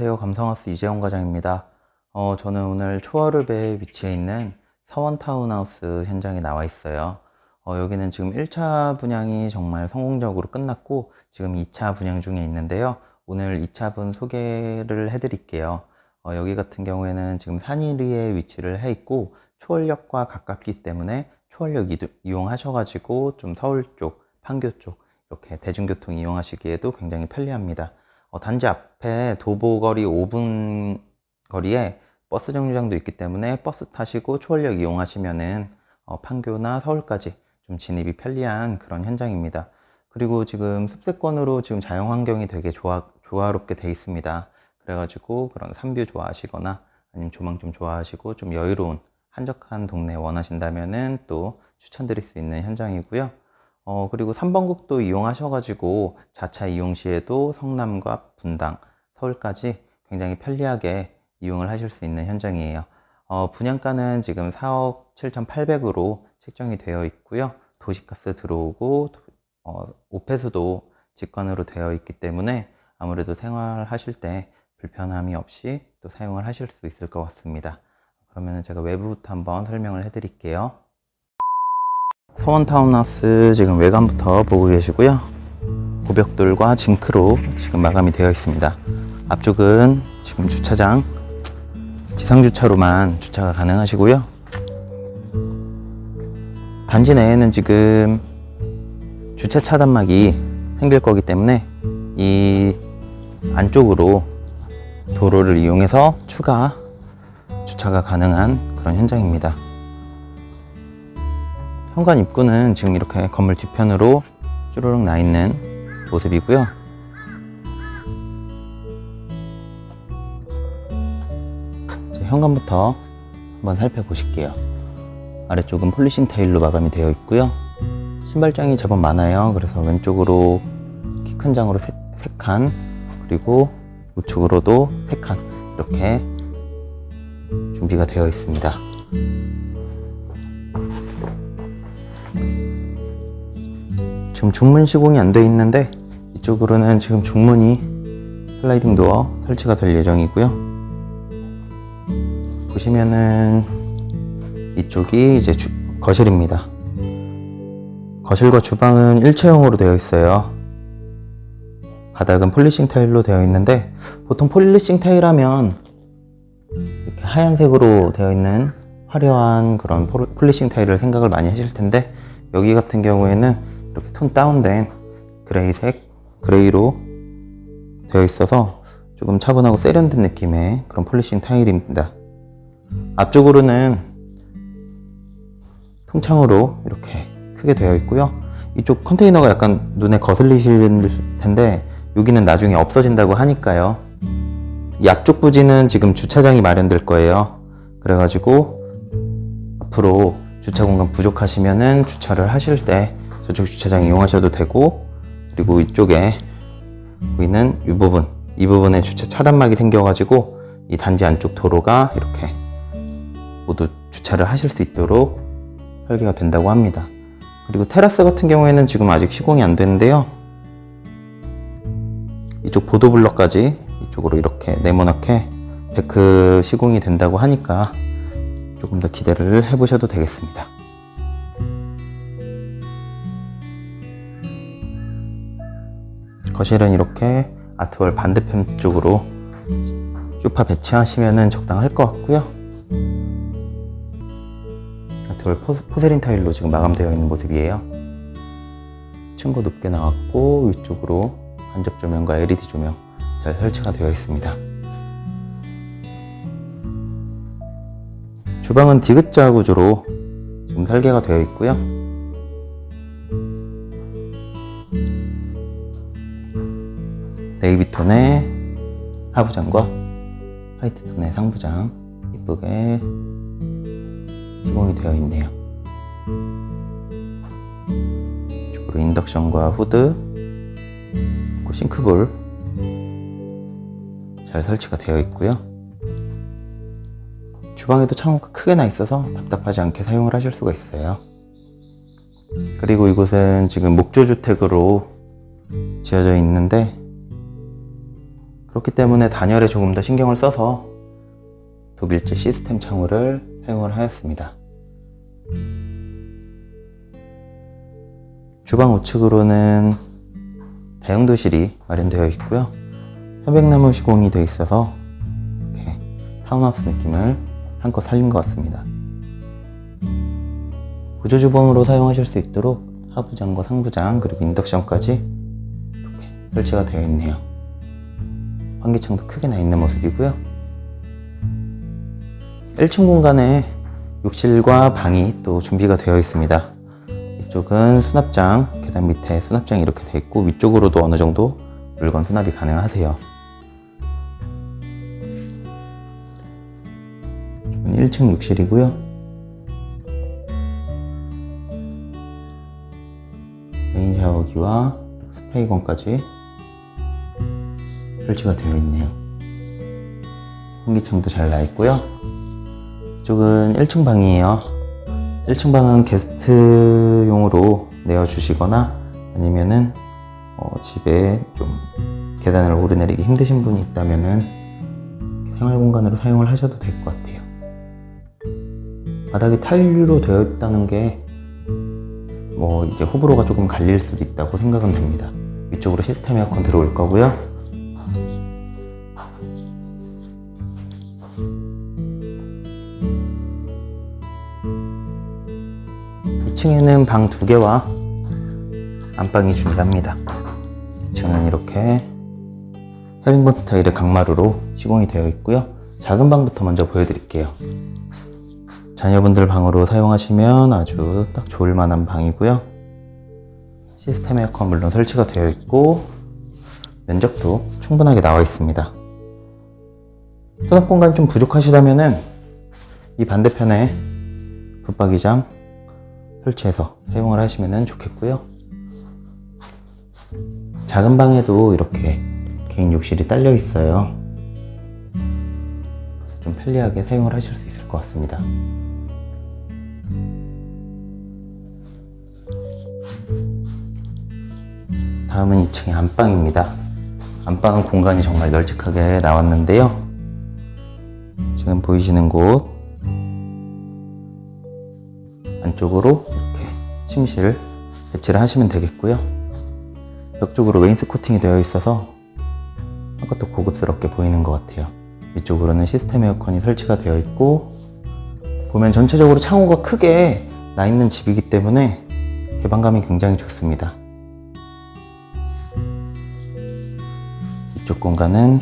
안녕하세요. 감성하우스 이재용 과장입니다. 어, 저는 오늘 초월읍에 위치해 있는 서원 타운하우스 현장에 나와 있어요. 어, 여기는 지금 1차 분양이 정말 성공적으로 끝났고 지금 2차 분양 중에 있는데요. 오늘 2차 분 소개를 해드릴게요. 어, 여기 같은 경우에는 지금 산이리에 위치를 해 있고 초월역과 가깝기 때문에 초월역 이도- 이용하셔가지고 좀 서울 쪽, 판교 쪽 이렇게 대중교통 이용하시기에도 굉장히 편리합니다. 어, 단지 앞에 도보거리 5분 거리에 버스 정류장도 있기 때문에 버스 타시고 초월역 이용하시면은 어, 판교나 서울까지 좀 진입이 편리한 그런 현장입니다. 그리고 지금 습세권으로 지금 자연 환경이 되게 좋아, 조화롭게 돼 있습니다. 그래가지고 그런 산뷰 좋아하시거나 아니면 조망 좀 좋아하시고 좀 여유로운 한적한 동네 원하신다면은 또 추천드릴 수 있는 현장이고요. 어, 그리고 3번국도 이용하셔가지고 자차 이용 시에도 성남과 분당, 서울까지 굉장히 편리하게 이용을 하실 수 있는 현장이에요. 어, 분양가는 지금 4억 7,800으로 책정이 되어 있고요. 도시가스 들어오고, 어, 오폐수도 직관으로 되어 있기 때문에 아무래도 생활하실 때 불편함이 없이 또 사용을 하실 수 있을 것 같습니다. 그러면 제가 외부부터 한번 설명을 해드릴게요. 서원 타운하우스 지금 외관부터 보고 계시고요. 고벽돌과 징크로 지금 마감이 되어 있습니다. 앞쪽은 지금 주차장 지상 주차로만 주차가 가능하시고요. 단지 내에는 지금 주차 차단막이 생길 거기 때문에 이 안쪽으로 도로를 이용해서 추가 주차가 가능한 그런 현장입니다. 현관 입구는 지금 이렇게 건물 뒤편으로 쭈루룩 나 있는 모습이고요. 자, 현관부터 한번 살펴보실게요. 아래쪽은 폴리싱 타일로 마감이 되어 있고요. 신발장이 제법 많아요. 그래서 왼쪽으로 키 큰 장으로 세, 세 칸, 그리고 우측으로도 세 칸, 이렇게 준비가 되어 있습니다. 지금 중문 시공이 안 돼 있는데 이쪽으로는 지금 중문이 슬라이딩 도어 설치가 될 예정이고요. 보시면은 이쪽이 이제 주- 거실입니다. 거실과 주방은 일체형으로 되어 있어요. 바닥은 폴리싱 타일로 되어 있는데 보통 폴리싱 타일 하면 이렇게 하얀색으로 되어 있는 화려한 그런 폴- 폴리싱 타일을 생각을 많이 하실 텐데 여기 같은 경우에는 톤 다운된 그레이색, 그레이로 되어 있어서 조금 차분하고 세련된 느낌의 그런 폴리싱 타일입니다. 앞쪽으로는 통창으로 이렇게 크게 되어 있고요. 이쪽 컨테이너가 약간 눈에 거슬리실 텐데 여기는 나중에 없어진다고 하니까요. 이 앞쪽 부지는 지금 주차장이 마련될 거예요. 그래가지고 앞으로 주차 공간 부족하시면은 주차를 하실 때 저쪽 주차장 이용하셔도 되고 그리고 이쪽에 보이는 이 부분 이 부분에 주차 차단막이 생겨가지고 이 단지 안쪽 도로가 이렇게 모두 주차를 하실 수 있도록 설계가 된다고 합니다. 그리고 테라스 같은 경우에는 지금 아직 시공이 안 되는데요. 이쪽 보도블럭까지 이쪽으로 이렇게 네모나게 데크 시공이 된다고 하니까 조금 더 기대를 해보셔도 되겠습니다. 거실은 이렇게 아트월 반대편 쪽으로 소파 배치하시면 적당할 것 같고요. 아트월 포, 포세린 타일로 지금 마감되어 있는 모습이에요. 층고 높게 나왔고 위쪽으로 간접 조명과 LED 조명 잘 설치가 되어 있습니다. 주방은 디귿자 구조로 지금 설계가 되어 있고요. 네이비 톤의 하부장과 화이트 톤의 상부장 이쁘게 시공이 되어 있네요. 이쪽으로 인덕션과 후드, 그리고 싱크볼 잘 설치가 되어 있고요. 주방에도 창호가 크게 나 있어서 답답하지 않게 사용을 하실 수가 있어요. 그리고 이곳은 지금 목조주택으로 지어져 있는데 그렇기 때문에 단열에 조금 더 신경을 써서 독일제 시스템 창호를 사용을 하였습니다. 주방 우측으로는 다용도실이 마련되어 있고요. 편백나무 시공이 되어 있어서 이렇게 타운하우스 느낌을 한껏 살린 것 같습니다. 구조주방으로 사용하실 수 있도록 하부장과 상부장 그리고 인덕션까지 이렇게 설치가 되어 있네요. 환기창도 크게 나 있는 모습이고요. 1층 공간에 욕실과 방이 또 준비가 되어 있습니다. 이쪽은 수납장, 계단 밑에 수납장이 이렇게 되어 있고 위쪽으로도 어느 정도 물건 수납이 가능하세요. 이쪽은 1층 욕실이고요. 메인 샤워기와 스프레이건까지 설치가 되어 있네요. 환기창도 잘 나 있고요. 이쪽은 1층 방이에요. 1층 방은 게스트용으로 내어주시거나 아니면은 어, 집에 좀 계단을 오르내리기 힘드신 분이 있다면은 생활 공간으로 사용을 하셔도 될 것 같아요. 바닥이 타일로 되어 있다는 게 뭐 이제 호불호가 조금 갈릴 수도 있다고 생각은 됩니다. 위쪽으로 시스템 에어컨 들어올 거고요. 2층에는 방 두 개와 안방이 준비합니다. 2층은 이렇게 헤링본 스타일의 강마루로 시공이 되어 있고요. 작은 방부터 먼저 보여드릴게요. 자녀분들 방으로 사용하시면 아주 딱 좋을 만한 방이고요. 시스템 에어컨 물론 설치가 되어 있고 면적도 충분하게 나와 있습니다. 수납 공간이 좀 부족하시다면은 이 반대편에 붙박이장 설치해서 사용을 하시면 좋겠고요. 작은 방에도 이렇게 개인 욕실이 딸려 있어요. 좀 편리하게 사용을 하실 수 있을 것 같습니다. 다음은 2층의 안방입니다. 안방은 공간이 정말 널찍하게 나왔는데요. 지금 보이시는 곳 안쪽으로 이렇게 침실 배치를 하시면 되겠고요. 벽 쪽으로 웨인스 코팅이 되어 있어서 아까도 고급스럽게 보이는 것 같아요. 이쪽으로는 시스템 에어컨이 설치가 되어 있고 보면 전체적으로 창호가 크게 나 있는 집이기 때문에 개방감이 굉장히 좋습니다. 이쪽 공간은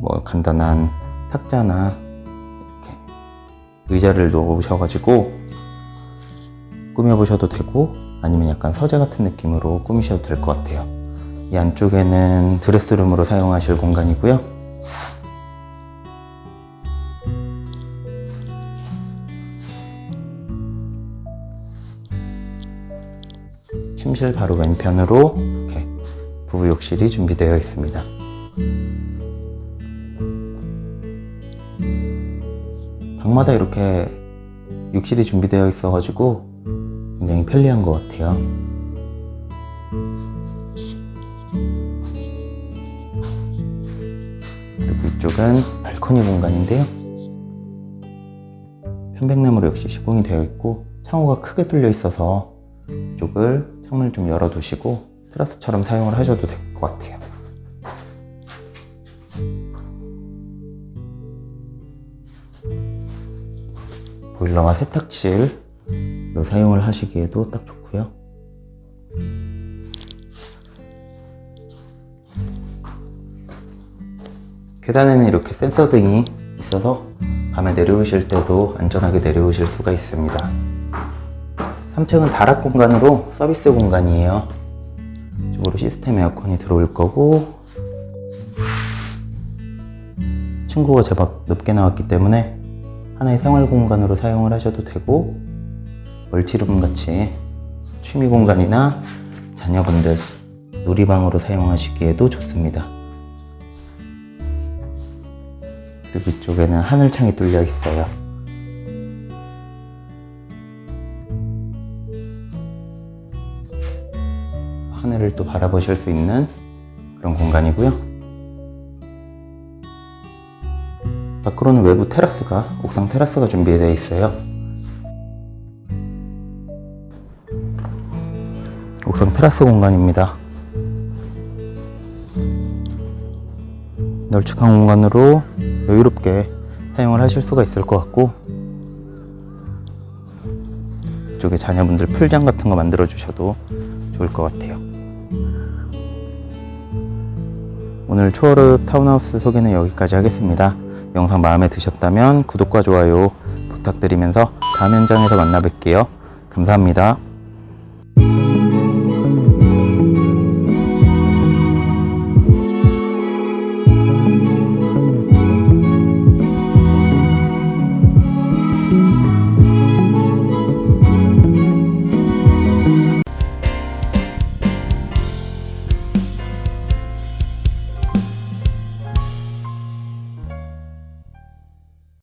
뭐 간단한 탁자나 이렇게 의자를 놓으셔가지고 꾸며보셔도 되고 아니면 약간 서재 같은 느낌으로 꾸미셔도 될 것 같아요. 이 안쪽에는 드레스룸으로 사용하실 공간이고요. 침실 바로 왼편으로 이렇게 부부 욕실이 준비되어 있습니다. 방마다 이렇게 욕실이 준비되어 있어가지고 굉장히 편리한 것 같아요. 그리고 이쪽은 발코니 공간인데요. 편백나무로 역시 시공이 되어 있고 창호가 크게 뚫려 있어서 이쪽을 창문을 좀 열어두시고 테라스처럼 사용을 하셔도 될 것 같아요. 보일러와 세탁실로 사용을 하시기에도 딱 좋고요. 계단에는 이렇게 센서 등이 있어서 밤에 내려오실 때도 안전하게 내려오실 수가 있습니다. 3층은 다락 공간으로 서비스 공간이에요. 이쪽으로 시스템 에어컨이 들어올 거고 층고가 제법 높게 나왔기 때문에 하나의 생활 공간으로 사용을 하셔도 되고 멀티룸 같이 취미 공간이나 자녀분들 놀이방으로 사용하시기에도 좋습니다. 그리고 이쪽에는 하늘창이 뚫려 있어요. 하늘을 또 바라보실 수 있는 그런 공간이고요. 밖으로는 외부 테라스가, 옥상 테라스가 준비되어 있어요. 옥상 테라스 공간입니다. 널찍한 공간으로 여유롭게 사용을 하실 수가 있을 것 같고 이쪽에 자녀분들 풀장 같은 거 만들어 주셔도 좋을 것 같아요. 오늘 초월읍 타운하우스 소개는 여기까지 하겠습니다. 영상 마음에 드셨다면 구독과 좋아요 부탁드리면서 다음 현장에서 만나 뵐게요. 감사합니다.